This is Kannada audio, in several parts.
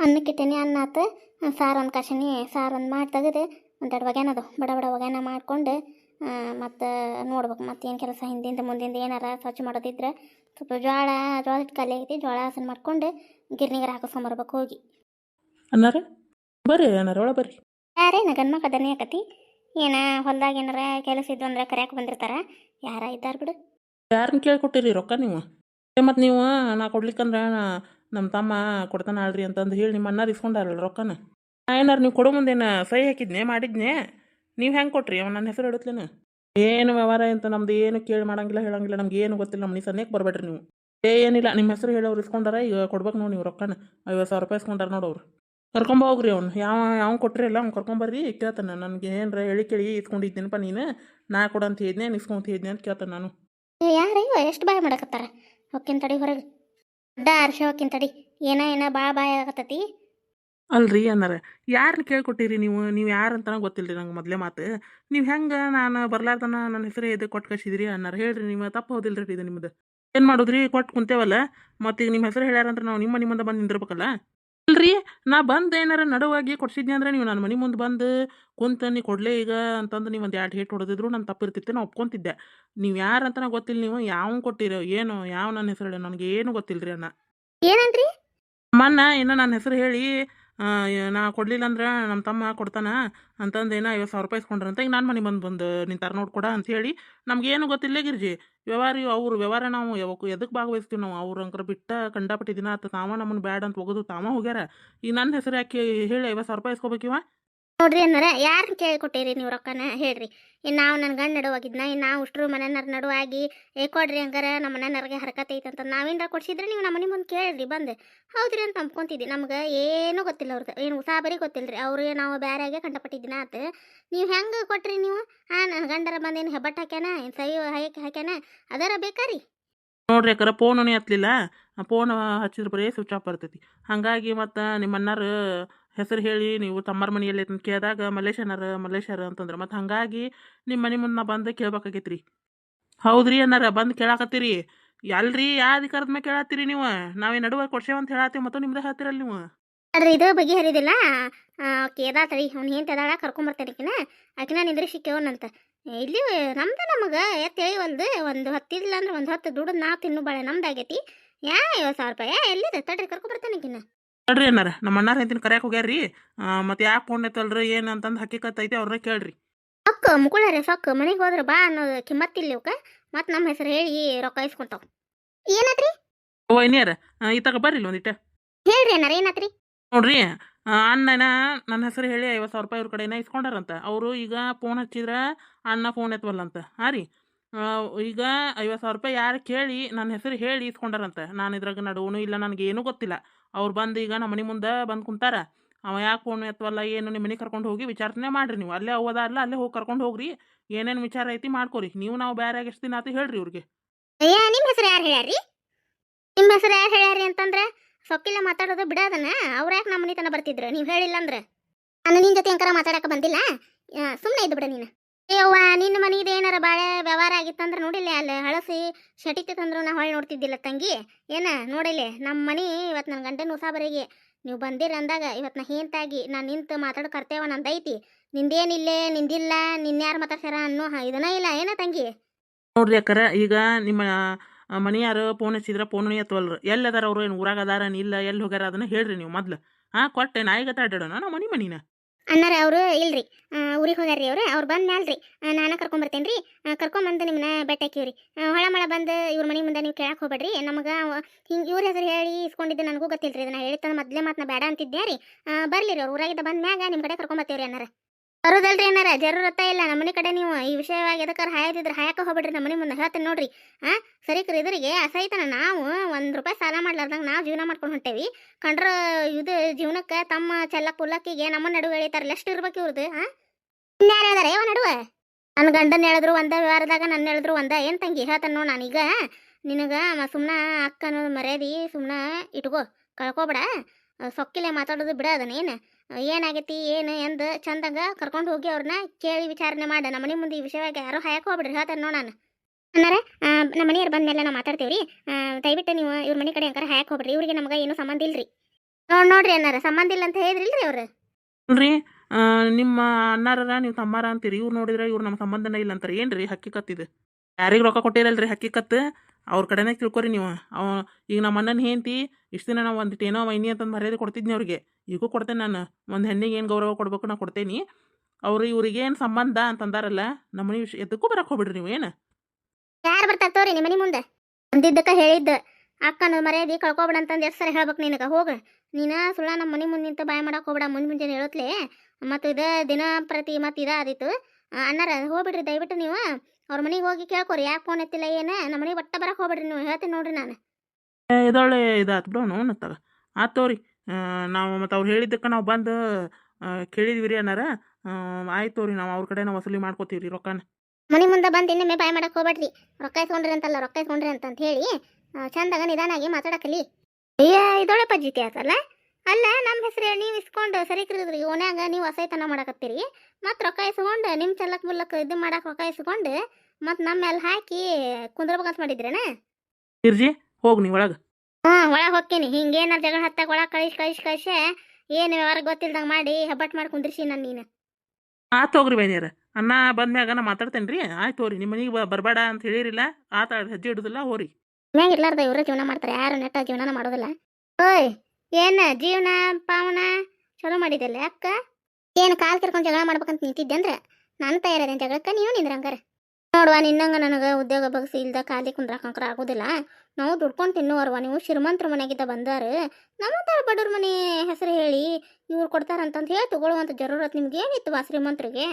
ಅನ್ನಕ್ಕಿಟ್ಟೇನಿ ಅನ್ನ ಆತು ಸಾರು ಒಂದು ಕಷನಿ ಸಾರು ಒಂದು ಮಾಡಿ ತೆಗೆದು ಒಂದೆರಡು ಒಗ್ಯಾನದು ಬಡ ಬಡ ಒಗ್ಯಾನ ಮಾಡ್ಕೊಂಡು ಮತ್ತು ನೋಡ್ಬೇಕು ಮತ್ತೆ ಏನು ಕೆಲಸ ಹಿಂದಿಂದ ಮುಂದಿಂದ ಏನಾರ ಸ್ವಚ್ಛ ಮಾಡೋದಿದ್ರೆ ಸ್ವಲ್ಪ ಜೋಳ ಜೋಳ ಹಿಟ್ಟು ಖಾಲಿ ಆಗೈತಿ ಜೋಳ ಹಸನ್ ಮಾಡ್ಕೊಂಡು ಗಿರ್ನಿಗಾರ ಹಾಕಿಸ್ಕೊಂಬರ್ಬೇಕು ಹೋಗಿ. ಅನ್ನಾರ? ಬರ್ರಿ ಅನ್ನಾರ ಒಳ ಬರ್ರಿ. ಯಾರೇನ ಗಂಡು ಮಕ್ಕ ದನಿ ಆಕತಿ. ಏನ ಹೊಲ್ದಾಗ ಏನಾರ ಕೆಲಸ ಇದ್ದು ಅಂದ್ರೆ ಕರೆಯಕ್ಕೆ ಬಂದಿರ್ತಾರ ಯಾರ ಇದ್ದಾರ ಬಿಡು. ಯಾರನ್ನ ಕೇಳ್ಕೊಟ್ಟಿರಿ ರೊಕ್ಕ ನೀವು? ಮತ್ತು ನೀವು ನಾ ಕೊಡ್ಲಿಕ್ಕಂದ್ರೆ ನಮ್ಮ ತಮ್ಮ ಕೊಡ್ತಾನ ಆಳ್ರಿ ಅಂತಂದು ಹೇಳಿ ನಿಮ್ಮ ಅಣ್ಣ ಇಸ್ಕೊಂಡಾರಲ್ಲ ರೊಕ್ಕನ? ಏನಾರು ನೀವು ಕೊಡೋ ಮುಂದೇನು ಸಹಿ ಹಾಕಿದ್ನೆ, ಮಾಡಿದ್ನೆ, ನೀವು ಹೆಂಗೆ ಕೊಟ್ರಿ? ಅವ ನನ್ನ ಹೆಸರು ಇಡುತ್ತಲೇನು ಏನು ವ್ಯವಹಾರ ಅಂತ ನಮ್ದು ಏನು ಕೇಳಿ ಮಾಡಂಗಿಲ್ಲ, ಹೇಳಂಗಿಲ್ಲ, ನಮ್ಗೆ ಏನು ಗೊತ್ತಿಲ್ಲ ನಮ್ಮ ಸನ್ಯಕ್ಕೆ ಬರಬೇಡ್ರಿ ನೀವು. ಏ, ಏನಿಲ್ಲ ನಿಮ್ಮ ಹೆಸರು ಹೇಳೋರು ಇಸ್ಕೊಂಡಾರ, ಈಗ ಕೊಡ್ಬೇಕು ನೋಡಿ ನೀವು ರೊಕ್ಕನ. ಐವತ್ತು ಸಾವಿರ ರೂಪಾಯಿ ಇಸ್ಕೊಂಡಾರ ನೋಡವ್ರು ಕರ್ಕೊಂಬೋಗ್ರಿ ಅವ್ನು, ಯಾವ ಯಾವ ಕೊಟ್ರಿ ಅಲ್ಲ ಅವ್ನು ಕರ್ಕೊಂಬರ್ರಿ ಕೇಳ್ತಾನೆ ನನಗೆ ಏನರ ಹೇಳಿ ಕೇಳಿ ಇಸ್ಕೊಂಡಿದ್ದೀನಪ್ಪ ನೀನು, ನಾ ಕೊಡಂತ ಹೇಳಿದ್ನೆ ಇಸ್ಕೊಂತ ಹೇಳಿದ್ನೆ ಅಂತ ಕೇಳ್ತಾನೆ ನಾನು. ಯಾರು ಎಷ್ಟು ಬಾಯ್ ಮಾಡಕತ್ತಾರ? ಹೊಕ್ಕಿನ ತಡಿ ಹೊರಗೆ. ದೊಡ್ಡ ಅರ್ಶವಕ್ಕಿಂತ ತಡಿ ಏನ ಏನ, ಬಾ ಬಾಯ್ ಆಗತತಿ ಅಲ್ರಿ ಅನ್ನಾರ. ಯಾರನ್ನ ಕೇಳ್ಕೊಟ್ಟಿರಿ ನೀವು? ನೀವು ಯಾರು ಅಂತ ಗೊತ್ತಿಲ್ರಿ ನಂಗೆ ಮೊದಲೇ ಮಾತು. ನೀವು ಹೆಂಗೆ ನಾನು ಬರ್ಲಾರ್ದನ ನನ್ನ ಹೆಸರು ಇದ್ ಕೊಟ್ಟು ಕಳ್ಸಿದ್ರಿ ಅನ್ನಾರ. ಹೇಳ್ರಿ, ನಿಮ್ಮ ತಪ್ಪು ಹೋದಿಲ್ರಿ ಇದು ನಿಮ್ಮದು ಏನು ಮಾಡೋದ್ರಿ? ಕೊಟ್ಟು ಕುಂತೇವಲ್ಲ? ಮತ್ತೀಗ ನಿಮ್ಮ ಹೆಸರು ಹೇಳ್ಯಾರಂದ್ರೆ ನಾವು ನಿಮ್ಮ ನಿಮ್ಮಂದ ಮುಂದೆ ಬಂದು ನಿಂದಿರ್ಬೇಕಲ್ಲ? ಅಲ್ರಿ ನಾ ಬಂದು ಏನಾರ ನಡುವಾಗಿ ಕೊಡ್ಸಿದ್ನಿ ಅಂದ್ರೆ ನೀವು ನನ್ನ ಮನೆ ಮುಂದೆ ಬಂದು ಕುಂತ ನೀ ಕೊಡ್ಲೇ ಈಗ ಅಂತಂದು ನೀವು ಒಂದು ಎರಡು ಹೇಟ್ ಹೊಡೆದಿದ್ರು ನಾನು ತಪ್ಪಿರ್ತಿತ್ತು ನಾ ಒಪ್ಕೊಂತಿದ್ದೆ. ನೀವು ಯಾರು ಅಂತ ಗೊತ್ತಿಲ್ಲ ನೀವು ಯಾವ ಕೊಟ್ಟಿರೋ ಏನು ಯಾವ ನನ್ನ ಹೆಸರು ಹೇಳಿ ನನಗೆ ಏನು ಗೊತ್ತಿಲ್ಲ ರೀ ಅಣ್ಣ. ಏನಂದ್ರಿ? ಮೊನ್ನ ಏನೋ ನನ್ನ ಹೆಸರು ಹೇಳಿ ನಾ ಕೊಡಲಿಲ್ಲ ಅಂದ್ರೆ ನಮ್ಮ ತಮ್ಮ ಕೊಡ್ತಾನ ಅಂತಂದು ಏನೋ ಐವತ್ತು ಸಾವಿರ ರೂಪಾಯಿ ಇಸ್ಕೊಂಡ್ರಂತ, ಈಗ ನಾನು ಮನೆ ಬಂದು ಬಂದು ನಿಂತಾರೆ ನೋಡ್ಕೊಡ ಅಂತ ಹೇಳಿ ನಮಗೇನು ಗೊತ್ತಿಲ್ಲ ಗಿರ್ಜಿ, ವ್ಯವಹಾರ ಅವ್ರ, ವ್ಯವಹಾರ ನಾವು ಯಾವಾಗ ಎದಕ್ಕೆ ಭಾಗವಹಿಸ್ತೀವಿ ನಾವು? ಅವ್ರ ಅಂಕರ ಬಿಟ್ಟ ಕಂಡಾಪಟ್ಟಿ ದಿನ ಆತ, ತಾವ ನಮ್ಮನ್ನು ಬ್ಯಾಡ್ ಅಂತ ಹೋಗೋದು ತಾವ ಹೋಗ್ಯಾರ? ಈಗ ನನ್ನ ಹೆಸರು ಯಾಕೆ ಹೇಳಿ ಐವತ್ತು ಸಾವಿರ ರೂಪಾಯಿ ಇಸ್ಕೊಬೇಕಿವ? ನೋಡ್ರಿ ಅನ್ನಾರ ಯಾರು ಕೇಳಿ ಕೊಟ್ಟಿರಿ ನೀವು ರೊಕ್ಕನ? ಹೇಳ್ರಿ. ಇನ್ನು ನಾವು ನನ್ನ ಗಂಡ ನಡುವಾಗಿದ್ನ ಇನ್ನು ನಾವು ಉಷ್ಟ್ರು ಮನೆಯವ್ರ ನಡುವಾಗಿ ಏ ಕೊಡ್ರಿ ಹಂಗಾರ ನಮ್ಮ ಮನೆಯವ್ರಿಗೆ ಹರಕತ್ ಐತೆ ಅಂತ ಕೊಡ್ಸಿದ್ರೆ ನೀವು ನಮ್ಮ ಮನೆ ಮುಂದೆ ಕೇಳ್ರಿ, ಬಂದು. ಹೌದ್ರಿ ಅಂತ ಅಂಬ್ಕೊಂತಿದ್ವಿ ನಮ್ಗೆ ಏನೂ ಗೊತ್ತಿಲ್ಲ ಅವ್ರದ್ದು ಏನು ಉಸಾಬರಿ ಗೊತ್ತಿಲ್ಲ ರೀ ಅವ್ರಿಗೆ ನಾವು ಬೇರೆಗೆ ಕಂಡಪಟ್ಟಿದ್ದಿನ ಆತ. ನೀವು ಹೆಂಗೆ ಕೊಟ್ರಿ ನೀವು? ಹಾಂ ನನ್ನ ಗಂಡರ ಬಂದೇನು ಹೆಬ್ಬಟ್ಟು ಹಾಕ್ಯಾನ? ಏನು ಸೈ ಹಾಕಿ ಹಾಕ್ಯಾನ? ಅದರ ಬೇಕಾರಿ ನೋಡ್ರಿ ಯಾಕರ ಫೋನೂ ಹತ್ತಲಿಲ್ಲ ಫೋನ್ ಹಚ್ಚಿದ್ರೆ ಬರೀ ಸ್ವಿಚ್ ಆಫ್ ಬರ್ತೈತಿ. ಹಾಗಾಗಿ ಮತ್ತು ನಿಮ್ಮ ಹೆಸರು ಹೇಳಿ ನೀವು ತಮ್ಮರ ಮನೆಯಲ್ಲಿ ಅಂತ ಕೇಳಿದಾಗ ಮಲೇಶನರ ಮಲೇಶರ ಅಂತಂದ್ರೆ. ಮತ್ತು ಹಾಗಾಗಿ ನಿಮ್ಮ ಮನೆ ಮುಂದೆ ಬಂದು ಕೇಳ್ಬೇಕಾಗೈತ್ರಿ. ಹೌದ್ರಿ ಅನ್ನಾರ, ಬಂದು ಕೇಳಾಕತ್ತೀರಿ. ಎಲ್ರಿ ಯಾವ ಅಧಿಕಾರದ ಮೇಲೆ ಕೇಳತ್ತೀರಿ ನೀವು? ನಾವೇ ನಡುವೆ ಕೊಡ್ಸೇವ ಅಂತ ಹೇಳತ್ತೀವಿ ಮತ್ತು ನಿಮ್ದೇ ಹೇಳ್ತೀರಲ್ಲ ನೀವು? ಆದ್ರೆ ಇದು ಬಗೆಹರಿದಿಲ್ಲ ಹರಿದಿಲ್ಲ ಕೇದಾ ತಡಿ ಅವ್ನು ಏನು ತೆದಾಳ ಕರ್ಕೊಂಬರ್ತೇನೆ ಆಕಿನ. ಆಕಿನ ನಿಂದ್ರೆ ಸಿಕ್ಕೇವನಂತ ಇಲ್ಲಿ ನಮ್ದು ನಮಗೆ ಎತ್ತೇಳಿ ಒಂದು ಒಂದು ಹೊತ್ತಿಲ್ಲ ಅಂದ್ರೆ ಒಂದು ಹತ್ತು ದುಡ್ಡು ನಾ ತಿನ್ನು ಬಾಳೆ ನಮ್ದಾಗೈತಿ. ಯಾ ಐವತ್ತು ಸಾವಿರ ರೂಪಾಯಿ ಎಲ್ಲಿದೆ? ತಡ್ರಿ, ಕರ್ಕೊಂಬರ್ತೇನೆ ಆಕಿನ. ನೋಡ್ರಿ ಏನಾರ ನಮ್ಮ ಅಣ್ಣಾರ ಹೆಂತಿನ ಹೋಗ್ಯಾರ ಹೋಗ್ಯಾರ್ರಿ. ಮತ್ತೆ ಯಾಕೆ ಫೋನ್ ಐತಲ್ರಿ ಏನು ಅಂತಂದು ಹಕ್ಕಿಕತ್ ಐತಿ ಅವ್ರನ್ನ ಕೇಳ್ರಿ. ಅಕ್ಕ ಮುಕುಳಾರೆ ಸೊಕ್ಕ ಮನೆಗೆ ಹೋದ್ರೆ ಬಾ ಅನ್ನೋದು ಕಿಮ್ಮತ್ತಿಲ್ಲ ಇವಕ್ಕೆ ಮತ್ತೆ ನಮ್ಮ ಹೆಸರು ಹೇಳಿ ರೊಕ್ಕ ಇಸ್ಕೊಂತಾವ. ಏನತ್ರಿ? ಓ ಇನ್ಯಾರ ಈ ತಗ ಬರ್ರಿ ಇಲ್ಲಿ ಒಂದಿಟ್ಟ ಹೇಳ್ರಿ ಏನಾರ ಏನತ್ರಿ? ನೋಡ್ರಿ ಅಣ್ಣನ ನನ್ನ ಹೆಸರು ಹೇಳಿ ಐವತ್ತು ಸಾವಿರ ರೂಪಾಯಿ ಅವ್ರ ಕಡೆನ ಇಸ್ಕೊಂಡಾರಂತ. ಅವರು ಈಗ ಫೋನ್ ಹಚ್ಚಿದ್ರೆ ಅಣ್ಣ ಫೋನ್ ಎತ್ತವಲ್ಲಂತ ಹಾಂ ರೀ. ಈಗ ಐವತ್ತು ಸಾವಿರ ರೂಪಾಯಿ ಯಾರು ಕೇಳಿ ನನ್ನ ಹೆಸರು ಹೇಳಿ ಇಸ್ಕೊಂಡಾರಂತ. ನಾನು ಇದ್ರಾಗ ನಡುವನು ಇಲ್ಲ, ನನಗೆ ಏನೂ ಗೊತ್ತಿಲ್ಲ. ಅವ್ರು ಬಂದು ಈಗ ನಮ್ಮ ಮನೆ ಮುಂದೆ ಬಂದು ಕುಂತಾರ. ಅವ ಯಾಕೆ ಫೋನ್ ಎತ್ತವಲ್ಲ ಏನು ನಿಮ್ಮ ಮನೆಗೆ ಕರ್ಕೊಂಡು ಹೋಗಿ ವಿಚಾರಣೆ ಮಾಡಿರಿ ನೀವು. ಅಲ್ಲೇ ಹೋದ ಅಲ್ಲ ಅಲ್ಲೇ ಹೋಗಿ ಕರ್ಕೊಂಡು ಹೋಗ್ರಿ. ಏನೇನು ವಿಚಾರ ಐತಿ ಮಾಡ್ಕೊರಿ. ನೀವು ನಾವು ಬೇರೆ ಎಷ್ಟು ದಿನ ಆತು ಹೇಳ್ರಿ ಇವ್ರಿಗೆ. ಅಯ್ಯ ನಿಮ್ಮ ಹೆಸರು ಯಾರು ಹೇಳ್ಯಾರಿ ನಿಮ್ಮ ಹೆಸರು ಯಾರು ಹೇಳ್ಯಾರಿ ಅಂತಂದ್ರೆ ಸೊಕ್ಕಿಲ್ಲ ಮಾತಾಡೋದು ಬಿಡೋದನ್ನ ಅವ್ರ ಯಾಕೆ ನಮ್ಮ ಮನೆ ತನ ಬರ್ತಿದ್ರು? ನೀವು ಹೇಳಿಲ್ಲ ಅಂದ್ರೆ ನಾನು ನಿನ್ನ ಜೊತೆ ಅಂಕರ ಮಾತಾಡಕ್ಕೆ ಬಂದಿಲ್ಲ. ಸುಮ್ಮನೆ ಇದ್ದು ಬಿಡ ನೀನು. ಅಯ್ಯವ್ವ ನಿನ್ನ ಮನೆಯದು ಏನಾರ ಬಾಳೆ ವ್ಯವಹಾರ ಆಗಿತ್ತಂದ್ರೆ ನೋಡಿಲ್ಲ ಅಲ್ಲಿ ಹಳಸಿ ಶಟಿತಿತ್ತಂದ್ರು ನಾ ಹೊಳ್ಳಿ ನೋಡ್ತಿದ್ದಿಲ್ಲ ತಂಗಿ. ಏನ ನೋಡಿಲ್ಲ ನಮ್ಮ ಮನೆ ಇವತ್ತು ನನ್ನ ಗಂಟೆ ಉಸಾಬರಿಗೆ. ನೀವು ಬಂದಿರ ಅಂದಾಗ ಇವತ್ತು ನಾ ಹೇಂತಾಗಿ ನಾನು ನಿಂತು ಮಾತಾಡೋ ಕರ್ತೇವ ನಂದೈತಿ. ನಿಂದೇನಿಲ್ಲೇ, ನಿಂದಿಲ್ಲ ನಿನ್ಯಾರು ಮಾತಾಡ್ಸ್ಯಾರ ಅನ್ನೋ ಇದನ್ನ ಇಲ್ಲ, ಏನ ತಂಗಿ? ನೋಡ್ರಿ ಅಕ್ಕರ, ಈಗ ನಿಮ್ಮ ಮನಿ ಮನೆಯಾರು ಫೋನ್ ಹಚ್ಚಿದ್ರೆ ಫೋನು ಎಲ್ಲಿ ಅದಾರ ಅವರು ಏನು ಊರಾಗ ಅದಾರ ಇಲ್ಲ ಎಲ್ಲಿ ಹೋಗ್ಯಾರ ಅದನ್ನ ಹೇಳ್ರಿ ನೀವು ಮೊದ್ಲು. ಹಾಂ, ಕೊಟ್ಟೆ ನಾಯಿಗೆ ಅಡ್ಡಾಡೋಣ ನಾವು ಮನಿ ಮನಿನ. ಅಣ್ಣಾರ ಅವರು, ಇಲ್ರಿ. ಊರಿಗೆ ಹೋಗ್ಯಾರ್ರಿ ಅವ್ರು. ಅವ್ರು ಬಂದ ರೀ ನಾನು ಕರ್ಕೊಂಬರ್ತೇನೆ ರೀ ಕರ್ಕೊಂಬಂದು ನಿಮ್ಮನ್ನ ಭೇಟಿ ಹಾಕಿವ್ರಿ. ಹೊಳ ಮಳ ಬಂದು ಇವ್ರ ಮನೆ ಮುಂದೆ ನೀವು ಕೇಳಕ್ಕೆ ಹೋಗ್ಬೇಡ್ರಿ. ನಮಗೆ ಹಿಂಗೆ ಇವ್ರ ಹೆಸರು ಹೇಳಿ ಇಸ್ಕೊಂಡಿದ್ದು ನನಗೂ ಗೊತ್ತಿಲ್ಲ ರೀ ಇದನ್ನ ಹೇಳಿದ ಮೊದಲೇ ಮಾತನ್ನ ಬೇಡ ಅಂತಿದ್ದೆ ರೀ? ಬರ್ಲಿ ರೀ ಅವ್ರು. ಊರಾಗಿದ್ದ ಬಂದ ಮ್ಯಾಗ ನಿಮ್ಮ ಕಡೆ ಕರ್ಕೊಂಬರ್ತೇವ್ರಿ ಅನ್ನಾರ ಬರೋದಲ್ರಿ ಏನಾರ? ಜರೂರತ್ತ ಇಲ್ಲ. ನಮ್ಮನೆ ಕಡೆ ನೀವು ಈ ವಿಷಯವಾಗಿ ಎದಕ್ಕಾರ ಹಾಯದಿದ್ರೆ ಹಾಯಕ್ಕೆ ಹೋಗ್ಬೇಡ್ರಿ ನಮ್ಮ ಮನೆ ಮುಂದೆ. ಹೇಳ್ತೀನಿ ನೋಡ್ರಿ. ಹಾ ಸರಿ ಇದ್ರಿಗೆ ಅಸಹಿತನ ನಾವು ಒಂದು ರೂಪಾಯಿ ಸಾಲ ಮಾಡ್ಲಾರ್ದಂಗೆ ನಾವು ಜೀವನ ಮಾಡ್ಕೊಂಡು ಹೊಂಟೇವಿ. ಕಂಡ್ರ ಇದು ಜೀವನಕ್ಕೆ ತಮ್ಮ ಚೆಲ್ಲ ಪುಲ್ಲಕ್ಕಿಗೆ ನಮ್ಮ ನಡುವೆ ಎಳಿತಾರಲ್ಲ, ಎಷ್ಟು ಇರ್ಬೇಕು ಇವ್ರದ್ದು ಹಾ ಇನ್ಯಾರು ಹೇಳ್ದಾರೆ? ನಡುವೆ? ನನ್ನ ಗಂಡನ ಹೇಳಿದ್ರು ಒಂದ ವ್ಯವಹಾರದಾಗ ನನ್ನ ಹೇಳಿದ್ರು ಒಂದ. ಏನು ತಂಗಿ? ಹೇಳ್ತಾನೆ ನೋಡು ನಾನೀಗ. ನಿನಗ ಸುಮ್ಮನೆ ಅಕ್ಕನ ಮರ್ಯಾದಿ ಸುಮ್ಮನೆ ಇಟ್ಕೋ, ಕಳ್ಕೊಬೇಡ. ಸೊಕ್ಕಿಲೆ ಮಾತಾಡೋದು ಬಿಡ ಅದನ್ನೇನು. ಏನಾಗೈತಿ ಏನು ಎಂದು ಚಂದಂಗ ಕರ್ಕೊಂಡು ಹೋಗಿ ಅವ್ರನ್ನ ಕೇಳಿ ವಿಚಾರಣೆ ಮಾಡ ನಮ್ಮ ಮನೆ ಮುಂದೆ ಈ ವಿಷಯವಾಗಿ ಯಾರು ಹಾಯಕ್ಕೆ ಹೋಗ್ಬಿಡ್ರಿ ಹೇಳ್ತಾರೆ ನೋ ನಾನು. ಅನ್ನಾರ ನಮ್ಮ ಮನೆಯವ್ರು ಬಂದ್ಮೇಲೆ ನಾವು ಮಾತಾಡ್ತೀವಿ ರೀ ದಯವಿಟ್ಟು ನೀವು ಇವ್ರ ಮನೆ ಕಡೆ ಅಂಕರ ಹಾಯಕ್ಕೆ ಹೋಗ್ಬಿಡ್ರಿ ಇವರಿಗೆ ನಮ್ಗೆ ಏನೂ ಸಂಬಂಧ ಇಲ್ರಿ. ನೋಡಿ ನೋಡ್ರಿ ಅನ್ನಾರ ಸಂಬಂಧ ಇಲ್ಲ ಅಂತ ಹೇಳಿದ್ರಿಲ್ರಿ ಅವ್ರು? ಆ, ನಿಮ್ಮ ಅನ್ನಾರ ನೀವು ತಮ್ಮಾರ ಅಂತೀರಿ ಇವ್ರು ನೋಡಿದ್ರೆ ಇವ್ರು ನಮ್ಮ ಸಂಬಂಧನೇ ಇಲ್ಲ ಅಂತಾರೆ. ಏನ್ರಿ ಹಕ್ಕಿ ಇದು? ಯಾರಿಗೆ ರೊಕ್ಕ ಕೊಟ್ಟಿರಲ್ರಿ ಹಕ್ಕಿಕತ್? ಅವ್ರ ಕಡೆನೇ ತಿಳ್ಕೊರಿ ನೀವು. ಅವ, ಈಗ ನಮ್ಮ ಅಣ್ಣನ ಹೆಂಡತಿ ಇಷ್ಟು ದಿನ ನಾವು ಒಂದಿಟ್ಟು ಏನೋ ಮೈನಿ ಅಂತಂದು ಮರ್ಯಾದೆ ಕೊಡ್ತಿದ್ನಿ ಅವ್ರಿಗೆ. ಈಗೂ ಕೊಡ್ತೇನೆ ನಾನು. ಒಂದು ಹೆಣ್ಣಿಗೆ ಏನು ಗೌರವ ಕೊಡ್ಬೇಕು ನಾ ಕೊಡ್ತೇನೆ. ಅವರು ಇವ್ರಿಗೆ ಏನು ಸಂಬಂಧ ಅಂತಂದಾರಲ್ಲ, ನಮ್ಮ ಮನೆ ವಿಷಯ ಎದಕ್ಕೂ ಬರಕ್ಕೆ ಹೋಗ್ಬಿಡ್ರಿ ನೀವು ಏನು? ಯಾರು ಬರ್ತಾ ತೋರಿ ನಿಮ್ಮ ಮನೆ ಮುಂದೆ? ಬಂದಿದ್ದಕ್ಕೆ ಹೇಳಿದ್ದ. ಅಕ್ಕನ ಮರ್ಯಾದೆ ಕಳ್ಕೊಬೇಡ ಅಂತಂದು ಎಷ್ಟು ಸರಿ ಹೇಳ್ಬೇಕು ನಿನಗೆ? ಹೋಗ. ನೀನು ಸುಳ್ಳ ನಮ್ಮ ಮನೆ ಮುಂದೆ ನಿಂತು ಬಾಯ್ ಮಾಡಕ್ಕೆ ಹೋಗ್ಬೇಡ. ಮುಂದೆ ಮುಂಜಾನೆ ಹೇಳತ್ಲೆ. ಮತ್ತು ಇದು ದಿನ ಪ್ರತಿ ಮತ್ತು ಇದಾದಿತ್ತು ಅಣ್ಣಾರ ಹೋಗ್ಬಿಡ್ರಿ ದಯವಿಟ್ಟು ನೀವು. ಅವ್ರ ಮನೆಗೆ ಹೋಗಿ ಕೇಳ್ಕೊರಿ ಯಾಕೆ ಫೋನ್ ಎತ್ತಿಲ್ಲ ಏನ? ನಮ್ಮ ಮನೆಗೆ ಒಟ್ಟ ಬರಕ್ಕೆ ಹೋಗ್ಬೇಡ್ರಿ ನೀವು ಹೇಳ್ತೀನಿ ನೋಡ್ರಿ ನಾನು. ಏ, ಇದೊಳ್ಳೆ ಇದಾತು ಬಿಡು ನೋನತ್ತಾಗ ಆತು ತೋರಿ ನಾವು ಮತ್ತು ಅವ್ರು ಹೇಳಿದ್ದಕ್ಕೆ ನಾವು ಬಂದು ಕೇಳಿದ್ವಿ ರೀ ಅನ್ನಾರ. ಆಯ್ತು ತೋರಿ ನಾವು ಅವ್ರ ಕಡೆ ನಾವು ವಸೂಲಿ ಮಾಡ್ಕೋತೀವಿ ರೀ ರೊಕ್ಕನ. ಮನೆ ಮುಂದೆ ಬಂದು ಇನ್ನೊಮ್ಮೆ ಬಾಯ್ ಮಾಡಕ್ಕೆ ಹೋಗ್ಬೇಡ್ರಿ. ರೊಕ್ಕ ಇಸ್ಕೊಂಡ್ರಿ ಅಂತಲ್ಲ ರೊಕ್ಕ ಇಸ್ಕೊಂಡ್ರಿ ಅಂತ ಹೇಳಿ ಚಂದಾಗ ನಿಧಾನಾಗಿ ಮಾತಾಡಕಲಿ. ಅಯ್ಯ ಇದೊಳೆ ಪಜ್ಜಿತಿ ಆತಲ್ಲ? ಅಲ್ಲ ನಮ್ಮ ಹೆಸರು ಹೇಳಿ ನೀವು ಇಸ್ಕೊಂಡು ಸರಿ ಕರಿದ್ರಿ ಓನ್ಯಾಗ ನೀವು ಅಸೈತನ ಮಾಡಕತ್ತೀರಿ. ಮತ್ತು ರೊಕ್ಕ ಇಸ್ಕೊಂಡು ನಿಮ್ಮ ಚಲ್ಲಕ್ ಮುಲ್ಲಕ್ ಇದು ಮಾಡಕ್ಕೆ ರೊಕ್ಕ ಇಸ್ಕೊಂಡು ಮತ್ತು ನಮ್ಮ ಮೇಲೆ ಹಾಕಿ ಕುಂದ್ರಬೇಕಂತ ಮಾಡಿದ್ರೇನ? ಇರ್ಜಿ ಹೋಗ್ ನೀ ಒಳಗೆ. ಹ್ಮ್ ಒಳಗೆ ಹೋಗ್ತೀನಿ ಹಿಂಗೇನ ಜಗಳ ಹತ್ತಾಗ ಒಳಗೆ ಕಳಿಸ್ ಕಳಿಸ್ ಕಳಿಸ ಏನು ವ್ಯವಹಾರ ಗೊತ್ತಿಲ್ದಂಗೆ ಮಾಡಿ ಹೆಬ್ಬಟ್ಟು ಮಾಡಿ ಕುಂದ್ರಿಸಿ ನಾನು ನೀನು. ಆತು ಹೋಗ್ರಿ ಬೈನಿಯರ ಅಣ್ಣ ಬಂದ್ಮ್ಯಾಗ ನಾ ಮಾತಾಡ್ತೇನೆ ರೀ ಆಯ್ತು ಹೋರಿ. ನಿಮ್ಮ ಮನೆಗೆ ಬರಬೇಡ ಅಂತ ಹೇಳಿರಿಲ್ಲ. ಆತ ಹೆಜ್ಜೆ ಇಡುದಿಲ್ಲ ಹೋರಿ. ಹಿಂಗ ಇರ್ಲಾರ್ದ ಇವ್ರ ಜೀವನ ಮಾಡ್ತಾರೆ. ಯಾರು ನೆಟ್ಟ ಜೀವನ ಮಾಡೋದಿಲ್ಲ. ಓಯ್ ಏನ ಜೀವನ ಪಾವನ ಚಲೋ ಮಾಡಿದಲ್ಲ ಅಕ್ಕ? ಏನು ಕಾಲ್ ತಿರ್ಕೊಂಡ್ ಜಗಳ ಮಾಡ್ಬೇಕಂತ ನಿಂತಿದ್ದೆ ಅಂದ್ರೆ ನಾನು ತಯಾರಿದ್ದೇನೆ ಜಗಳಕ್ಕೆ ನೀವು ನಿಂದ್ರ ಹಂಗಾರ ನೋಡುವ, ನಿನ್ನಂಗ ನನಗೆ ಉದ್ಯೋಗ ಬಗ್ಸಿ ಇಲ್ದ ಖಾಲಿ ಕುಂದ್ರಾಕಂಕ್ರ ಆಗೋದಿಲ್ಲ. ನಾವು ದುಡ್ಕೊಂಡು ತಿನ್ನುವರ್ವ, ನೀವು ಶ್ರೀಮಂತ್ರ ಮನೆಗಿದ್ದ ಬಂದಾರ. ನಮ್ಮ ತರ ಬಡವ್ರ ಮನೆ ಹೆಸರು ಹೇಳಿ ಇವ್ರು ಕೊಡ್ತಾರಂತಂತ ಹೇಳಿ ತಗೊಳ್ಳುವಂತ ಜರೂರತ್ ನಿಮ್ಗೆ ಏನಿತ್ತು ವಾ ಶ್ರೀಮಂತರಿಗೆ?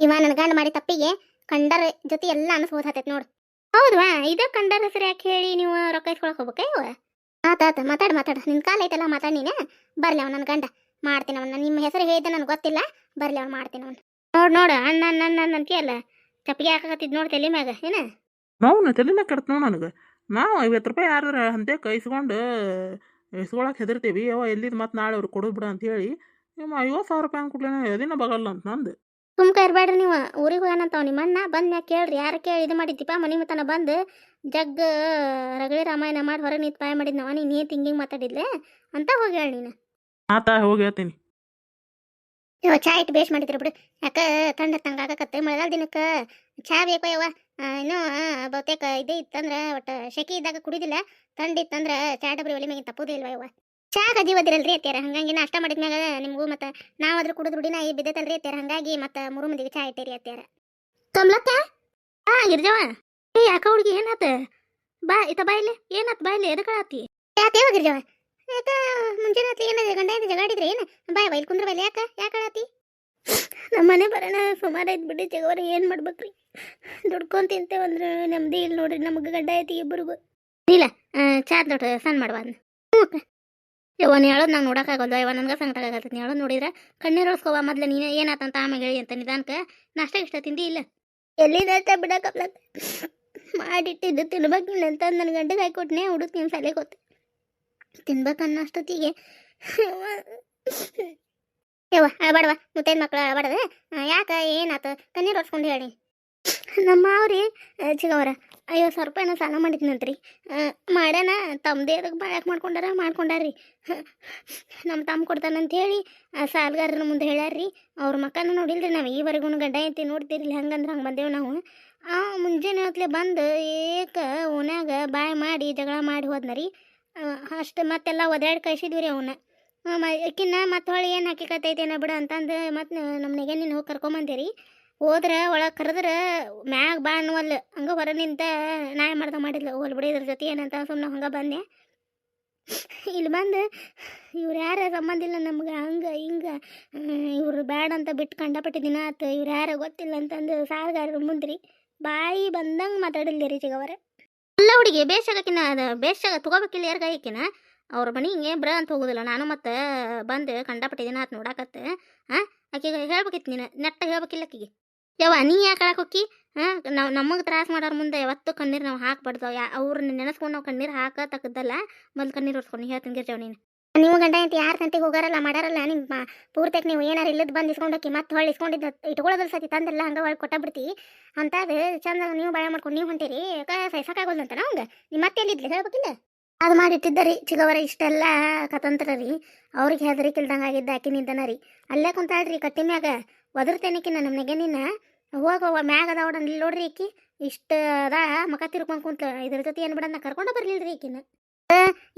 ಇವ ನನ್ನ ಗಂಡ ಮಾಡಿ ತಪ್ಪಿಗೆ ಕಂಡರ ಜೊತೆ ಎಲ್ಲ ಅನಿಸ್ಬೋದು ಹತ್ತೈತೆ ನೋಡು. ಹೌದ್ವಾ, ಇದ ಕಂಡರ ಹೆಸರು ಯಾಕೆ ಹೇಳಿ ನೀವು ರೊಕ್ಕ ಇಸ್ಕೊಳಕ್ ಹೋಗ್ಬೇಕ ಇವ? ಆತಾತ ಮಾತಾಡ ಮಾತಾಡ, ನಿನ್ ಕಾಲ ಐತಲ್ಲ ಮಾತಾಡ ನೀನ? ಬರ್ಲಿ ಅವ್ನ ನನ್ನ ಗಂಡ, ಮಾಡ್ತೀನಿ ಅವ್ನ. ನಿಮ್ಮ ಹೆಸರು ಹೇಳಿದ್ದೆ ನನಗೆ ಗೊತ್ತಿಲ್ಲ, ಬರ್ಲಿ ಅವ್ನು ಮಾಡ್ತೀನಿ ಅವ್ನು. ನೋಡ್, ನೋಡು ಅಣ್ಣ ಅಣ್ಣ ಅಣ್ಣ ಅಂತೀಯಲ್ಲ? ಚಪ್ಪಿಗೆ ಹಾಕಕತ್ತಿದ್ ನೋಡಿ ತಲೆ ಮ್ಯಾಗ ಏನ? ನಾವು ತಲೆನ ಕಡ್ತ ನೋಡು ನನಗೆ. ನಾವು ಐವತ್ತು ರೂಪಾಯಿ ಯಾರ ಅಂತೆ ಕೈಸ್ಕೊಂಡು ಇಸ್ಕೊಳಕ್ಕೆ ಹೆದರ್ತೀವಿ ಅವ ಎಲ್ಲಿದ್ ಮತ್ತೆ ನಾಳೆ ಅವ್ರು ಕೊಡೋದು ಬಿಡ ಅಂತ ಹೇಳಿ ನಿಮ್ಮ ಐವತ್ತು ಸಾವಿರ ರೂಪಾಯಿ ಅಂದ್ಕೊಡ್ಲೇನ ಎದಿನ ಬಗಲ್ಲ ಅಂತ ನಂದು. ಸುಮ್ಕ ಇರ್ಬೇಡ್ರಿ ನೀವು ಊರಿಗೆ ಏನಂತಾವ್ ನಿಮ್ಮ ಅಣ್ಣ ಬಂದ್ ಮ್ಯಾಗ ಕೇಳ್ರಿ ಯಾರ ಕೇಳಿ ಇದು ಮಾಡಿದ್ದೀಪ ಮನೆ ಮತನ ಬಂದು ಜಗ್ ರಗಳಿ ರಾಮಾಯಣ ಮಾಡಿ ಹೊರಗೆ ನಿಂತು ಬಾಯ್ ಮಾಡಿದ್ನವ ನೀನು ಏನ್ ಹಿಂಗಿಂಗ್ ಮಾತಾಡಿದ್ಲೆ ಅಂತ ಹೋಗಿ ಹೇಳಿ ನೀನು. ಆತ ಹೋಗಿ ಹೇಳ್ತೀನಿ. ಇವ ಚಾ ಇಟ್ಟು ಬೇಸ್ ಮಾಡಿದ್ರು ಬಿಡು. ಯಾಕ ತಂಡ ಆಗಕತ್ತೆ ಮಳೆಗಾಲ ದಿನಕ್ಕೆ? ಚಾ ಬೇಕು ಯವ್ವ? ಇನ್ನೂ ಬಹುತೇಕ ಇದೇ ಇತ್ತಂದ್ರೆ ಒಟ್ಟು ಶೆಕೆ ಇದ್ದಾಗ ಕುಡಿದಿಲ್ಲ. ಇತ್ತಂದ್ರೆ ಚಾ ಡಬ್ರಿ ಒಲಿ ಮ್ಯಾಗಿನ ತಪ್ಪೋದಿಲ್ವ ಯವ್ವ? ಚಾ ಗಜಿ ಒದಿರಲ್ರಿ ಅತ್ಯಾರ ಹಂಗಾಗಿ ನಾಷ್ಟ ಮಾಡಿದ್ಮ್ಯಾಗ ನಿಮಗೂ ಮತ್ತೆ ನಾವಾದ್ರೂ ಕುಡಿದು ರೂಢಿನ ಈ ಬಿದ್ದೈತಲ್ರಿ ಅತ್ಯಾರ ಹಂಗಾಗಿ ಮತ್ತೆ ಮೂರು ಮಂದಿಗೆ ಚಾ ಇಟ್ಟೇರಿ ಅತ್ಯಾರ ಕಮಲಕ್ಕ ಹಾ ಏ, ಯಾಕ ಹುಡುಗಿ ಏನಾತ? ಬಾ ಇತ ಬಾಯ್ಲೆ ಏನಾತ್ ಬಾಯ್ಲೆ ಎದಕ್ಕಳಾತಿ ಯಾಕೆ ಗಿರ್ಜವ ಯಾಕ? ಮುಂಜಾನೆ ಹೊತ್ಲಿ ಏನಾದ ಗಂಡ ಹೆಂಡತಿ ಜಗಾಡಿದ್ರಿ ಏನು? ಬಾಯ್ ಬೈಲ್ ಕುಂದ್ರ ಬೈಲ್ ಯಾಕ? ನಮ್ಮ ಮನೆ ಬರೋಣ, ಸುಮಾರು ಬಿಡಿ ಜಗವರ ಏನು ಮಾಡ್ಬೇಕ್ರಿ? ದುಡ್ಕೊಂಡ್ ತಿಂತೇವಂದ್ರೆ ನೆಮ್ಮದಿ ಇಲ್ಲಿ ನೋಡ್ರಿ, ನಮಗೆ ಗಂಡ ಐತಿ ಇಬ್ಬರಿಗೂ. ಇಲ್ಲ ಚಾ ದೊಡ್ಡ ಸಣ್ಣ ಮಾಡುವ ಅದನ್ನ ಯವ್ವ, ನೀ ಹೇಳೋದು ನಂಗೆ ನೋಡೋಕ್ಕಾಗಲ್ದು ಯವ್ವ, ನನಗೆ ಸಂಕಟ ಆಗತ್ತೆ ನೀ ಹೇಳೋದು ನೋಡಿದ್ರೆ? ಕಣ್ಣೀರು ಒರ್ಸ್ಕೋವ ಮೊದ್ಲು ನೀನು ಏನಾತಂತ ಆಮೇಲೆ ಹೇಳಿ ಅಂತ ನಿಧಾನಕ್ಕೆ ನಾಷ್ಟ ಇಷ್ಟ ತಿಂದಿ ಇಲ್ಲ? ಎಲ್ಲಿದ ಬಿಡಕಪ್ಲ ಮಾಡಿಟ್ಟಿದ್ದು ತಿನ್ಬೇಕಿಲ್ಲ ಅಂತ ನನ್ನ ಗಂಡಗೆ ಹಾಕೊಟ್ನೆ ಹುಡುಕ್ ನಿಮ್ಮ ಸಲೇ ಗೊತ್ತು ತಿನ್ಬೇಕನ್ನೋ ಅಷ್ಟೊತ್ತಿಗೆ ಯವ್ವ ಅಳಬಾಡವ ಮುತ್ತೈದ ಮಕ್ಳು ಅಳಬಾಡದ? ಯಾಕೆ, ಏನಾತ? ಕಣ್ಣೀರು ಹೊಡ್ಸ್ಕೊಂಡು ಹೇಳಿ. ನಮ್ಮ ಅವ್ರಿ ಚಿಗವ್ರ, ಐವತ್ತು ಸಾವಿರ ರೂಪಾಯಿನ ಸಾಲ ಮಾಡಿದ್ನಂತ್ರಿ. ಮಾಡ್ಯಾನ ತಮ್ಮದೇ ಅದಕ್ಕೆ ಬಾಳಕ್ಕೆ ಮಾಡ್ಕೊಂಡಾರ, ಮಾಡ್ಕೊಂಡಾರ್ರಿ. ನಮ್ಮ ತಮ್ಮ ಕೊಡ್ತಾನಂತ ಹೇಳಿ ಸಾಲಗಾರನ ಮುಂದೆ ಹೇಳ್ಯಾರ್ರಿ, ಅವ್ರ ಮಕ್ಕನ ನೋಡಿಲ್ರಿ ನಾವು ಈವರೆಗೂ ಗಡ್ಡ ಐತಿ ನೋಡ್ತಿರ್ಲಿ ಹಂಗಂದ್ರೆ ಹಂಗೆ ಬಂದೇವು ನಾವು. ಆ, ಮುಂಜಾನೆ ಹೊತ್ಲೆ ಬಂದು ಏಕ ಓನ್ಯಾಗ ಬಾಯ್ ಮಾಡಿ ಜಗಳ ಮಾಡಿ ಹೋದ್ನರಿ. ಅಷ್ಟು ಮತ್ತೆಲ್ಲ ಒದಾಡಿ ಕಳಿಸಿದ್ವಿ ರೀ ಅವನ್ನ ಆಕಿನ್ನ ಮತ್ತೆ ಹೊಳ್ಳಿ ಏನು ಹಾಕಿಕತ್ತೈತೇನ ಬಿಡು ಅಂತಂದು ಮತ್ತೆ ನಮ್ಮ ನೀನು ಹೋಗಿ ಕರ್ಕೊಂಬಂದಿರಿ. ಹೋದ್ರೆ ಒಳಗೆ ಕರೆದ್ರೆ ಮ್ಯಾಗ ಬಾ ಅನ್ನುವಲ್ಲ. ಹಂಗೆ ಹೊರ ನಿಂತ ನಾಯಿ ಮಾಡ್ದ ಮಾಡಿದ್ಲು. ಹೋಲ್ ಬಿಡಿ ಇದ್ರ ಜೊತೆ ಏನಂತ ಸುಮ್ಮನೆ ಹಂಗೆ ಬಂದೆ. ಇಲ್ಲಿ ಬಂದು ಇವ್ರು ಯಾರ ಸಂಬಂಧ ಇಲ್ಲ ನಮ್ಗೆ. ಹಂಗೆ ಹಿಂಗೆ ಇವ್ರು ಬ್ಯಾಡ ಅಂತ ಬಿಟ್ಟು ಕಂಡಪಟ್ಟಿ ದಿನ ಆತು. ಇವ್ರು ಯಾರ ಗೊತ್ತಿಲ್ಲ ಅಂತಂದು ಸಾಲಗಾರರು ಮುಂದ್ರಿ. ಬಾಯಿ ಬಂದಂಗೆ ಮಾತಾಡಿಲ್ಲ ರೀ ಚಿಗವರ. ಅಲ್ಲ ಹುಡುಗಿ ಬೇಸಾಗಕಿನ ಅದು ತಗೋಬೇಕಿಲ್ಲ ಯಾರ್ಗ ಗಾಯಕಿನ ಅವ್ರ ಮನೆ ಹಿಂಗೆ ಬ್ರ ಅಂತ ಹೋಗೋದಿಲ್ಲ. ನಾನು ಮತ್ತೆ ಬಂದು ಕಂಡಪಟ್ಟಿ ದಿನ ಆತು ನೋಡಾಕತ್ತೆ ಹಾಂ ಆಕೆಗೆ ಹೇಳ್ಬೇಕಿತ್ತು ನೀನು, ನೆಟ್ಟ ಹೇಳ್ಬೇಕಿಲ್ಲ ಆಕಿಗೆ. ಯವ್ವ, ನೀ ಯಾಕೆ ಹೋಕ್ಕಿ? ಹಾಂ ನಾವು ನಮಗೆ ತ್ರಾಸ ಮಾಡೋರ ಮುಂದೆ ಯಾವತ್ತು ಕಣ್ಣೀರು ನಾವು ಹಾಕ್ಬಾರ್ದು. ಯಾ ಅವ್ರನ್ನ ನೆನೆಸ್ಕೊಂಡು ನಾವು ಕಣ್ಣೀರು ಹಾಕ ತಕ್ಕದ್ದಲ್ಲ ಮೊದ್ಲು ಕಣ್ಣೀರು ಹೊರ್ಸ್ಕೊಂಡು ಹೇಳ್ತೀನಿ ಗಿರ್ಜವ್ ನೀನು. ನೀವು ಗಂಡ ಅಂತ ಯಾರ ತಂತಿಗೆ ಹೋಗಾರಲ್ಲ, ಮಾಡಾರಲ್ಲ ನಿಮ್ಮ ಪೂರ್ತಿಯಾಗಿ ನೀವು ಏನಾರು ಇಲ್ಲದ ಬಂದು ಇಸ್ಕೊಂಡೋಕಿ ಮತ್ತೆ ಹೊಳ್ಳಿ ಇಸ್ಕೊಂಡಿದ್ದ ಇಟ್ಕೊಳ್ಳೋದ್ರ ಸತಿ ತಂದೆಲ್ಲ ಹಂಗೆ ಒಳಗೆ ಕೊಟ್ಟ ಬಿಡ್ತಿ. ಅಂತಾದ ಚಂದ ನೀವು ಬಾಯ ಮಾಡ್ಕೊಂಡು ನೀವು ಹೊಂತೀರಿ ಸಹಿಸಕ್ಕಾಗೋಲ್ಲ ಅಂತ ನಮ್ಗೆ ನಿಮ್ಮ ಮತ್ತೆ ಎಲ್ಲಿದ್ಲಿ ಹೇಳ್ಬೇಕಿಲ್ಲ? ಅದು ಮಾಡಿಟ್ಟಿದ್ದ ರೀ ಚಿಗವರ, ಇಷ್ಟೆಲ್ಲ ಕತಂತ್ರ ರೀ. ಅವ್ರಿಗೆ ಹೆದರಿಕಿಲ್ದಂಗೆ ಆಗಿದ್ದ ಆಕಿ ನಿಂತನ ರೀ. ಅಲ್ಲೇ ಕುಂತಾಳ್ರಿ ಕಟ್ಟಿ ಮ್ಯಾಗ ಒದರ್ತೇನಕಿನ ನಮ್ಮ ನಿನ್ನ. ಹೋಗ ಮ್ಯಾಗ ಅದಾವ ಇಲ್ಲಿ ನೋಡ್ರಿ ಈಕಿ. ಇಷ್ಟ ಅದ ಮಕ ತಿರ್ಕೊಂಡು ಕುಂತ ಇದ್ರ ಜೊತೆ ಏನು ಬಿಡನ್ನ ಕರ್ಕೊಂಡು ರೀ ಈಕಿನ.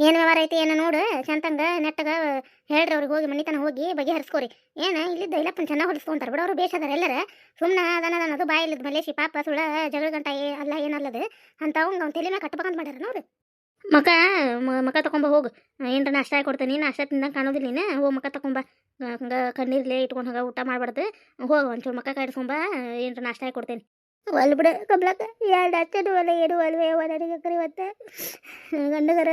ಏನು ವ್ಯವಹಾರ ಐತಿ ಏನೋ ನೋಡು. ಚಂತಂಗ ನೆಟ್ಟಗ ಹೇಳ್ರಿ ಅವ್ರಿಗೆ ಹೋಗಿ ಮನಿತನ ಹೋಗಿ ಬಗೆಹರಿಸ್ಕೋರಿ. ಏನ ಇಲ್ಲಿದ್ದ ಇಲ್ಲಪ್ಪನ ಚೆನ್ನಾಗಿ ಹೊಲಿಸ್ಕೊಂತಾರ ಬಿಡ ಅವರು ಬೇಷದಾರ ಎಲ್ಲರ. ಸುಮ್ಮನೆ ಅದನ್ನ ಅದು ಬಾಯಿ ಇಲ್ಲದ ಮಲೇಶಿ ಪಾಪ ಸುಳ್ಳ ಜಗಳ ಗಂಟ ಏ- ಅಲ್ಲ ಏನಲ್ಲದು ಅಂತ ಅವ್ನು ಅವ್ನ ತಲೆ ಮ್ಯಾಗ ಕಟ್ಟಬೇಕಂತ ಮಾಡ್ಯಾರ ನೋಡು. ಮಕ ಮಕ ತಕೊಂಬ ಹೋಗು. ಏನ್ರ ನಾಷ್ಟ ಕೊಡ್ತೀನಿ, ನಾಷ್ಟ ತಿಂದ ಕಾಣೋದಿಲ್ಲ ನೀನು. ಹೋಗಿ ಮಕ ತಕೊಂಬ. ಹಂಗೆ ಕಣ್ಣೀರ್ಲೆ ಇಟ್ಕೊಂಡು ಹಂಗೆ ಊಟ ಮಾಡ್ಬಾರ್ದು. ಹೋಗು ಒಂಚೂರು ಮಕ ಕಾಯಿಸ್ಕೊಂಬ. ಏನ್ರ ನಾಷ್ಟ ಕೊಡ್ತೇನೆ. ಒಲ್ ಬಿಡು ಕಬ್ಲಕ್ಕ ಎರಡು ಹಚ್ಚದು ಒಲೆ ಏನು ಒಲ್ವೇ ಕರಿ ಕರಿವತ್ತ ಗಂಡಗರ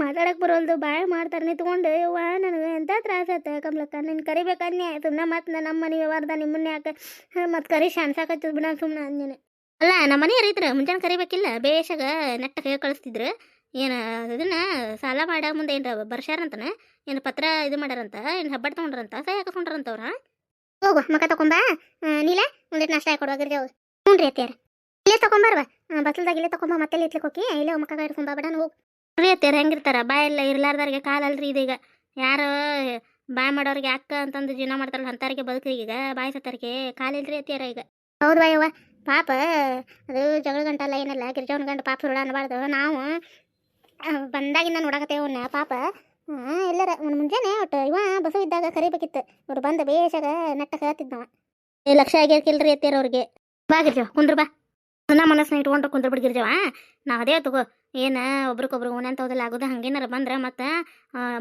ಮಾತಾಡಕ್ಕೆ ಬರೋಲ್ದು, ಬಾಯ್ ಮಾಡ್ತಾರೆ ನಿಂತ್ಕೊಂಡು ಯವ್ವ, ನನಗೆ ಎಂಥ ತ್ರಾಸ ಆಯ್ತು ಕಬ್ಲಕ್ಕ ನಿನ್ನ ಕರಿಬೇಕನ್ನೇ ಸುಮ್ಮನೆ ಮತ್ತೆ ನಮ್ಮ ಮನೆ ವ್ಯವಹಾರದ ನಿಮ್ಮನ್ನೇ ಯಾಕೆ? ಮತ್ತೆ ಕರಿ ಶಾನ್ಸಾಕತ್ತದ ಬಿಡ ಸುಮ್ಮನೆ ಅಂದೇನೆ ಅಲ್ಲ, ನಮ್ಮ ಮನೆ ರೈತರ ಮುಂಜಾನೆ ಕರಿಬೇಕಿಲ್ಲ. ಬೇಷಗ ನೆಟ್ಟ ಕೈ ಕಳಿಸ್ತಿದ್ರು. ಏನು ಇದನ್ನ ಸಾಲ ಮಾಡ ಮುಂದೆ ಏನು ಬರ್ಸ್ಯಾರಂತನ? ಏನು ಪತ್ರ ಇದು ಮಾಡ್ಯಾರಂತ? ಏನು ಹಬ್ಬಡ್ ತೊಗೊಂಡ್ರಂತ? ಸಹ ಹಾಕಿಸ್ಕೊಂಡ್ರಂತ ಅವ್ರ? ಹೋಗು ಮಕ್ಕ ತಗೊಂಬ ನೀಲ ಒಂದಿಟ್ಟು ನಾಷ್ಟ ಕೊಡುವ ಗಿರ್ಜಾವ್ ಹ್ಞೂ ರೀ ಇಲ್ಲೇ ತಗೊಂಬರ್ವ ಬಸ್ಲದಾಗ ಇಲ್ಲೇ ತಗೊಂಬ ಮತ್ತೆ ಇಟ್ಲಿಕ್ಕೆ ಹೋಗಿ ಇಲ್ಲೇ ಮಕ ಇಟ್ಕೊಂಬ ಹೋಗಿ ಹೋಗು. ರೀ ಅತ್ಯಾರ ಹೆಂಗಿರ್ತಾರ? ಬಾಯಲ್ಲ ಇರ್ಲಾರ್ದವ್ರಿಗೆ ಕಾಲಲ್ರಿ ಇದೀಗ. ಯಾರು ಬಾಯ್ ಮಾಡೋರಿಗೆ ಅಕ್ಕ ಅಂತಂದು ಜೀವನ ಮಾಡ್ತಾರಲ್ಲ ಅಂತಾರಿಗೆ ಬದುಕ್ರಿ ಈಗ. ಬಾಯ್ ಸತ್ತಾರಿಗೆ ಕಾಲಿಲ್ರಿ ಅತ್ಯಾರ ಈಗ. ಹೌದು ಬಾಯವ್ವ ಪಾಪ, ಅದು ಜಗಳ ಗಂಟಲ್ಲ ಏನಲ್ಲ, ಗಿರ್ಜವನ ಗಂಡ ಪಾಪ ಸುಳ್ಳ ಅನ್ನಬಾರ್ದು ನಾವು ಬಂದಾಗಿಂದ ನೋಡಕತ್ತೇವೆ ಪಾಪ. ಎಲ್ಲರ ಒಂದು ಮುಂಜಾನೆ ಒಟ್ಟು ಇವ ಬಸವ ಇದ್ದಾಗ ಕರಿಬೇಕಿತ್ತು. ಅವ್ರು ಬಂದ ಬೇಷಾಗ ನೆಟ್ಟ ಏ, ಲಕ್ಷ ಆಗಿರ್ಕಿಲ್ರಿ ಎತ್ತೀರ ಅವ್ರಿಗೆ. ಬಾ ಗಿರ್ಜವ ಕುಂದ್ರ ಬಾ. ನನ್ನ ಮನಸ್ಸನ್ನ ಇಟ್ಕೊಂಡು ಕುಂದ್ರ ಬಿಡ್ ನಾ ಅದೇ ತಗೋ, ಏನು ಒಬ್ರಿಗೊಬ್ರು ಓನಂತ ಹೋದಲ್ಲ ಆಗೋದು, ಹಂಗೇನಾರ ಬಂದ್ರೆ ಮತ್ತೆ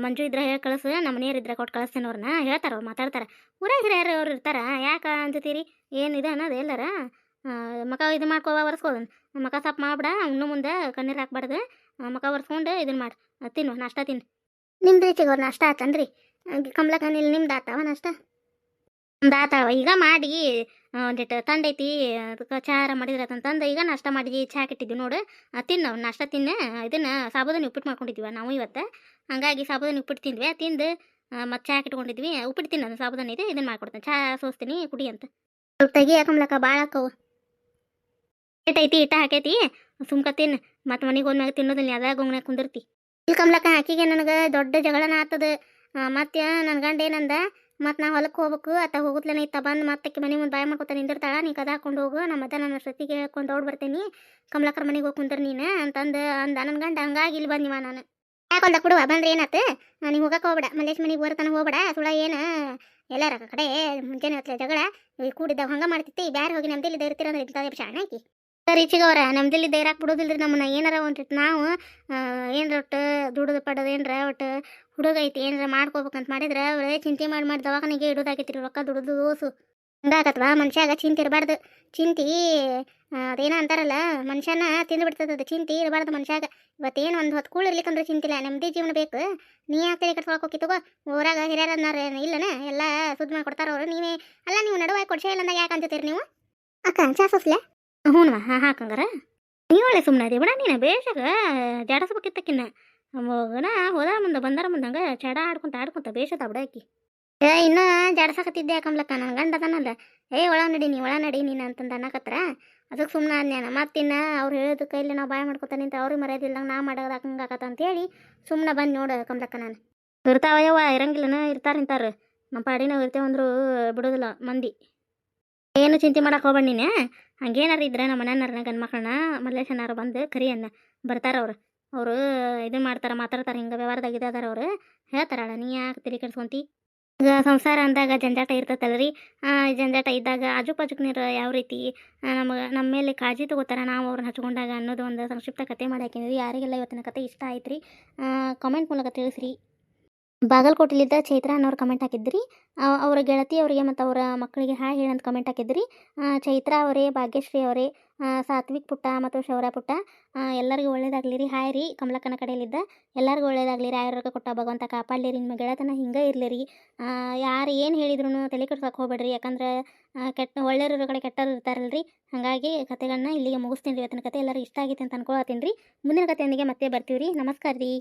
ಮಂಜು ಇದ್ರೆ ಹೇಳಿ ಕಳಿಸು, ನಮ್ಮ ನೀರು ಇದ್ರೆ ಕೊಟ್ಟು ಕಳಿಸ್ತೇನೆ ಅವ್ರನ್ನ, ಹೇಳ್ತಾರ ಅವ್ರು ಮಾತಾಡ್ತಾರೆ. ಊರಾಗ ಯಾರು ಅವ್ರು ಇರ್ತಾರ, ಯಾಕೆ ಅಂತೀರಿ ಏನಿದೆ ಅನ್ನೋದು ಎಲ್ಲರ ಮಕ ಇದು ಮಾಡ್ಕೋ ಒರೆಸ್ಕೋದು ಮಕ ಸಾಪ್ ಮಾಡ್ಬಿಡ, ಇನ್ನು ಮುಂದೆ ಕಣ್ಣೀರು ಹಾಕ್ಬಾರ್ದು. ಮಕ ಒರೆಸ್ಕೊಂಡು ಇದನ್ನ ಮಾಡಿ, ತಿನ್ನು, ನಾಷ್ಟ ತಿನ್ನು. ನಿಮ್ದು ಅವ್ರು ನಾಷ್ಟ ಆತನ್ರಿ ಕಮಲಕ್ಕ ನಿಲ್ ನಿಮ್ದು ಆತಾವ ನಾಷ್ಟ? ಆತಾವ ಈಗ ಮಾಡಿ ಒಂದಿಟ್ಟು ತಂಡೈತಿ ಅದಕ್ಕೆ ಚಾರ ಮಾಡಿದ್ರತಂತಂದು ಈಗ ನಾಷ್ಟ ಮಾಡಿ ಚಹಾ ಇಟ್ಟಿದ್ವಿ ನೋಡು ತಿನ್ನು, ನಾಷ್ಟ ತಿನ್ನು, ಇದನ್ನ ಸಾಬುದಾನಿ ಉಪ್ಪಿಟ್ಟು ಮಾಡ್ಕೊಂಡಿದ್ವಿ ನಾವು ಇವತ್ತು. ಹಂಗಾಗಿ ಸಾಬುದಾನಿ ಉಪ್ಪಿಟ್ಟು ತಿಂದ್ವಿ, ತಿಂದು ಮತ್ತು ಚಹಾ ಇಟ್ಕೊಂಡಿದ್ವಿ ಉಪ್ಪಿಟ್ಟು ತಿನ್ನೋದು ಸಾಬುದಾನಿ ಇದೆ, ಇದನ್ನು ಮಾಡ್ಕೊಡ್ತೇನೆ ಚಹಾ ಸೋಸ್ತೀನಿ, ಕುಡಿ ಅಂತ. ಸ್ವಲ್ಪ ತೆಗಿ ಭಾಳ ಕವು ಐತಿ ಇಟ್ಟ ಹಾಕೈತಿ, ಸುಮ್ಕ ತಿನ್ನು, ಮತ್ತು ಮನೆಗೆ ಹೋದ್ಮ್ಯಾಗ ತಿನ್ನೋದಿಲ್ಲ ಅದಾಗ ಗೊಂಗ್ನಾಗ ಕುಂದಿರ್ತಿ. ಇಲ್ಲಿ ಕಮ್ಲಕ್ಕ ಹಾಕಿಗೆ ನನಗೆ ದೊಡ್ಡ ಜಗಳನ ಆತದ ಮತ್ತೆ ನನ್ನ ಗಂಡ ಏನಂದ ಮತ್ತೆ ನಾ ಹೊಲಕ್ಕೆ ಹೋಗ್ಬೇಕು ಅತ್ತ ಹೋಗುತ್ತಲೇನೆ ಇತ್ತ ಬಂದು ಮತ್ತೆ ಮನೆ ಮುಂದೆ ಬಾಯ್ ಮಾಡ್ಕೊತ ನಿಂದಿರ್ತಾಳ, ನೀ ಕದ ಹಾಕೊಂಡು ಹೋಗು ನಮ್ಮ ಮತ್ತೆ ನನ್ನ ಸತಿಗೆ ಹೇಳ್ಕೊಂಡು ದೌಡ್ ಬರ್ತೀನಿ, ಕಮಲಾಕರ್ ಮನೆಗೆ ಹೋಗಿ ಕುಂದ್ರ ನೀನು, ಅಂತಂದು ಅಂದ ನನ್ನ ಗಂಡ, ಹಂಗಾಗಿ ಇಲ್ಲಿ ಬಂದಿವ ನಾನು. ಯಾಕೊಂದ ಕೊಡುವ, ಬಂದ್ರೆ ಏನಾತ? ನೀವು ಹೋಗಕ್ಕೆ ಹೋಗ್ಬೇಡ, ಮಲ್ಲೇಶ್ ಮನೆಗೆ ಬರ್ತನ ಹೋಗ್ಬೇಡ ಸುಳ ಏನು? ಎಲ್ಲಾರ ಕಡೆ ಮುಂಚೆನೆ ಹತ್ತಲೇ ಜಗಳ ಇಲ್ಲಿ ಕೂಡಿದ್ದ ಹಂಗ ಮಾಡ್ತಿತ್ತು, ಬ್ಯಾರೆ ಹೋಗಿ ನಮ್ದಿಲ್ಲಿದ್ದ ಇರ್ತೀರಂದ್ರೆ ಇಂಥದೇ ಶಾಣ ಆಕಿ. ರೀಚಿಗವ್ರ ಧೈರ್ಯ ಇರಾಕ್ ಬಿಡೋದಿಲ್ರಿ ನಮ್ಮನ್ನ, ಏನಾರ ಒಂಟಿಟ್ಟು ನಾವು ಏನು ಏನ್ರ ಒಟ್ಟು ದುಡ್ದು ಪಡೋದು ಏನರ ಒಟ್ಟು ಹುಡುಗ ಐತಿ ಏನಾರ ಮಾಡ್ಕೋಬೇಕಂತ ಮಾಡಿದ್ರೆ ಅವರೇ ಚಿಂತೆ ಮಾಡಿ ಮಾಡಿ ದವಾಖಾನೆಗೆ ಇಡೋದಾಗೈತಿ ರೊಕ್ಕ ದುಡ್ದು ಓಸು ಹಂಗಾಗತ್ವಾ ಮನುಷ್ಯಾಗ ಚಿಂತೆ ಇರಬಾರ್ದು. ಚಿಂತಿ ಅದೇನ ಅಂತಾರಲ್ಲ ಮನುಷ್ಯನ ತಿಂದು ಬಿಡ್ತದ ಅದು. ಚಿಂತೆ ಇರಬಾರ್ದು ಮನುಷ್ಯಾಗ. ಇವತ್ತೇನು ಒಂದು ಹೊತ್ತು ಕೂಳು ಇರ್ಲಿಕ್ಕಂದ್ರೆ ಚಿಂತಿಲ್ಲ ನೆಮ್ಮದಿ ಜೀವನ ಬೇಕು. ನೀ ಯಾಕೆ ತಲೆ ಕಟ್ಕೊಳಕ್ ಹೋಗಿ ತಗೋ? ಊರಾಗ ಹಿರಿಯರ ಇಲ್ಲನ? ಎಲ್ಲ ಸುದ್ದಿ ಮಾಡಿ ಕೊಡ್ತಾರ ಅವ್ರು. ನೀವೇ ಅಲ್ಲ ನೀವು ನಡುವಾಗಿ ಕೊಡ್ಸೇ ಇಲ್ಲ ಅಂದಾಗ ಯಾಕೆ ಅಂತೀರಿ ನೀವು? ಅಕ್ಕ ಚಾ ಸೋಸ್ಲೆ? ಹ್ಞೂ ಹಾಂ ಹಾಕಂಗಾರ. ನೀವಳೆ ಒಳ್ಳೆ ಸುಮ್ಮನೆ ಅದೇ ಬಿಡ ನೀನು ಬೇಷಾಗ ಜಾಡಸ್ಬೇಕಿತ್ತಕ್ಕಿನ್ನ ಮಗನ ಹೋದಾರ ಮುಂದೆ ಬಂದಾರ ಮುಂದೆ ಹಂಗೆ ಚಡ ಆಡ್ಕೊಂತ ಆಡ್ಕೊಂತ ಬೇಷದ ಬಿಡಾಕಿ ಏ ಇನ್ನೂ ಜಾಡಸಾಕತ್ತಿದ್ದೆ ಯಾಕಂಬ್ಲಕ್ಕ? ನನ್ನ ಗಂಡ ಅದನಲ್ಲ ಏ ಒಳ ನಡಿ ನೀ ಒಳ ನಡಿ ನೀನು ಅಂತಂದು ಅನ್ನಕತ್ರ ಅದಕ್ಕೆ ಸುಮ್ಮನೆ ಅನ್ಯಾನ ಮತ್ತಿನ್ನ ಅವ್ರು ಹೇಳಿದ ಕೈಲಿ ನಾವು ಬಾಯ್ ಮಾಡ್ಕೊತ ನಿಂತ ಅವ್ರಿಗೆ ಮರ್ಯಾದಿಲ್ದಂಗೆ ನಾ ಮಾಡೋದು ಅಂತ ಅಂತೇಳಿ ಸುಮ್ಮನೆ ಬಂದು ನೋಡು ಕಮ್ಲಕ್ಕ ನಾನು. ಇರ್ತಾವಯ್ಯವ ಇರಂಗಿಲ್ಲನ ಇರ್ತಾರ ಇಂತಾರ. ನಮ್ಮ ಪಾಡಿನ ಇರ್ತೇವೆ ಅಂದ್ರು ಬಿಡೋದಿಲ್ಲ ಮಂದಿ. ಏನು ಚಿಂತೆ ಮಾಡಕ್ಕೆ ಹೋಗ್ಬೇಡ ನೀನು. ಹಂಗೇನಾರು ಇದ್ರೆ ನಮ್ಮ ಮನೆಯವ್ರನ್ನ ಗಂಡು ಮಕ್ಕಳನ್ನ ಮಲ್ಲೇಶನಾರು ಬಂದು ಕರಿ ಅನ್ನ. ಬರ್ತಾರ ಅವ್ರು ಇದು ಮಾಡ್ತಾರೆ, ಮಾತಾಡ್ತಾರೆ, ಹಿಂಗೆ ವ್ಯವಹಾರದಾಗ ಅದಾರ ಅವ್ರು. ಹೇಳ್ತಾರಳ ನೀ ಯಾಕೆ ತಲೆ ಕೆಡ್ಸ್ಕೊಂತಿ? ಈಗ ಸಂಸಾರ ಅಂದಾಗ ಜಂಜಾಟ ಇರ್ತೈತಲ್ಲ ರೀ ಜಂಜಾಟ ಇದ್ದಾಗ ಆಜು ಬಾಜುಕ್ನೀರು ಯಾವ ರೀತಿ ನಮಗೆ, ನಮ್ಮ ಮೇಲೆ ಕಾಳಜಿ ತಗೋತಾರ, ನಾವು ಅವ್ರನ್ನ ಹಚ್ಕೊಂಡಾಗ ಅನ್ನೋದು ಒಂದು ಸಂಕ್ಷಿಪ್ತ ಕತೆ ಮಾಡಾಕಿದ್ವಿ ಯಾರಿಗೆಲ್ಲ ಇವತ್ತಿನ ಕತೆ ಇಷ್ಟ ಆಯ್ತು ರೀ ಕಮೆಂಟ್ ಮೂಲಕ ತಿಳಿಸ್ರಿ. ಬಾಗಲಕೋಟೆಲಿದ್ದ ಚೈತ್ರ ಅನ್ನೋರು ಕಮೆಂಟ್ ಹಾಕಿದ್ರಿ. ಅವರ ಗೆಳತಿ ಅವರಿಗೆ ಮತ್ತು ಅವರ ಮಕ್ಕಳಿಗೆ ಹಾಯ್ ಹೇಳಂತ ಕಮೆಂಟ್ ಹಾಕಿದ್ರಿ. ಚೈತ್ರ ಅವರೇ, ಭಾಗ್ಯಶ್ರೀ ಅವರೇ ಸಾತ್ವಿಕ್ ಪುಟ್ಟ ಮತ್ತು ಶೌರ್ಯ ಪುಟ್ಟ ಎಲ್ಲರಿಗೂ ಒಳ್ಳೇದಾಗಲಿ ರೀ. ಹಾಯ್ ರೀ, ಕಮಲಕ್ಕನ ಕಡೆಯಲ್ಲಿದ್ದ ಎಲ್ಲರಿಗೂ ಒಳ್ಳೇದಾಗಲಿ ರೀ. ಆರೋಗ್ಯ ಕೊಟ್ಟ ಭಗವಂತ ಕಾಪಾಡಲಿ ರೀ. ನಿಮ್ಮ ಗೆಳತನ ಹಿಂಗೆ ಇರಲಿ ರೀ. ಯಾರು ಏನು ಹೇಳಿದ್ರು ತಲೆ ಕೆಡ್ಸಕ್ಕೆ ಹೋಗ್ಬೇಡ್ರಿ. ಯಾಕಂದ್ರೆ ಕೆಟ್ಟ, ಒಳ್ಳೆಯವ್ರ ಕಡೆ ಕೆಟ್ಟವ್ರು ಇರ್ತಾರಲ್ರಿ ಹಾಗಾಗಿ ಕತೆಗಳನ್ನ ಇಲ್ಲಿಗೆ ಮುಗಿಸ್ತೀನಿ ರೀ. ಇವತ್ತಿನ ಕತೆ ಎಲ್ಲರೂ ಇಷ್ಟ ಆಗೈತೆ ಅಂತ ಅನ್ಕೊಳತ್ತೀನಿ ರೀ. ಮುಂದಿನ ಕತೆಯೊಂದಿಗೆ ಮತ್ತೆ ಬರ್ತೀವಿ ರೀ. ನಮಸ್ಕಾರ ರೀ.